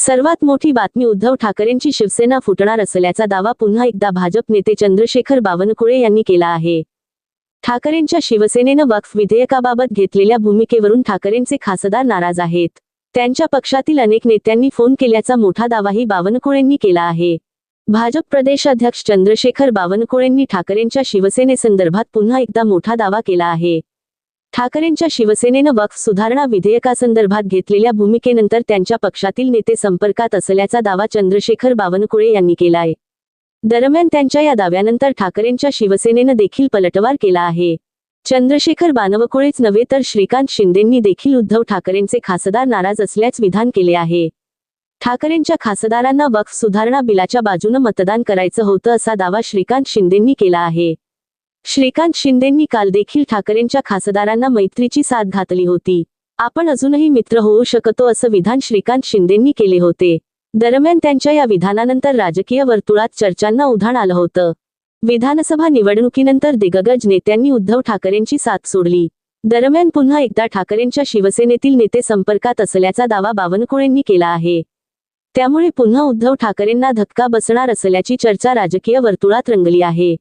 सर्वात मोठी बातमी उद्धव ठाकरेंची शिवसेना फुटणार असल्याचा दावा पुन्हा एकदा भाजप नेते चंद्रशेखर बावनकुळे यांनी केला आहे. ठाकरेंच्या शिवसेनेनं वक्फ विधेयकाबाबत घेतलेल्या भूमिकेवरून ठाकरेंचे खासदार नाराज आहेत. त्यांच्या पक्षातील अनेक नेत्यांनी फोन केल्याचा मोठा दावाही बावनकुळेंनी केला आहे. भाजप प्रदेशाध्यक्ष चंद्रशेखर बावनकुळेंनी ठाकरेंच्या शिवसेनेसंदर्भात पुन्हा एकदा मोठा दावा केला आहे. ठाकरेंच्या शिवसेनेनं वक्फ सुधारणा विधेयकासंदर्भात घेतलेल्या भूमिकेनंतर त्यांच्या पक्षातील नेते संपर्कात असल्याचा दावा चंद्रशेखर बावनकुळे यांनी केलाय दरम्यान त्यांच्या या दाव्यानंतर ठाकरेंच्या शिवसेनेनं देखील पलटवार केला आहे. चंद्रशेखर बानवकुळेच नव्हे तर श्रीकांत शिंदेंनी देखील उद्धव ठाकरेंचे खासदार नाराज असल्याच विधान केले आहे. ठाकरेंच्या खासदारांना वक्फ सुधारणा बिलाच्या बाजूनं मतदान करायचं होतं असा दावा श्रीकांत शिंदेंनी केला आहे. श्रीकांत शिंदेंनी काल देखील ठाकरेंच्या खासदारांना मैत्रीची साथ घातली होती. आपण अजूनही मित्र होऊ शकतो असं विधान श्रीकांत शिंदेंनी केले होते. दरम्यान त्यांच्या या विधानानंतर राजकीय वर्तुळात चर्चांना उधाण आलं होतं. विधानसभा निवडणुकीनंतर दिग्गज नेत्यांनी उद्धव ठाकरेंची साथ सोडली. दरम्यान पुन्हा एकदा ठाकरेंच्या शिवसेनेतील नेते संपर्कात असल्याचा दावा बावनकुळेंनी केला आहे. त्यामुळे पुन्हा उद्धव ठाकरेंना धक्का बसणार असल्याची चर्चा राजकीय वर्तुळात रंगली आहे.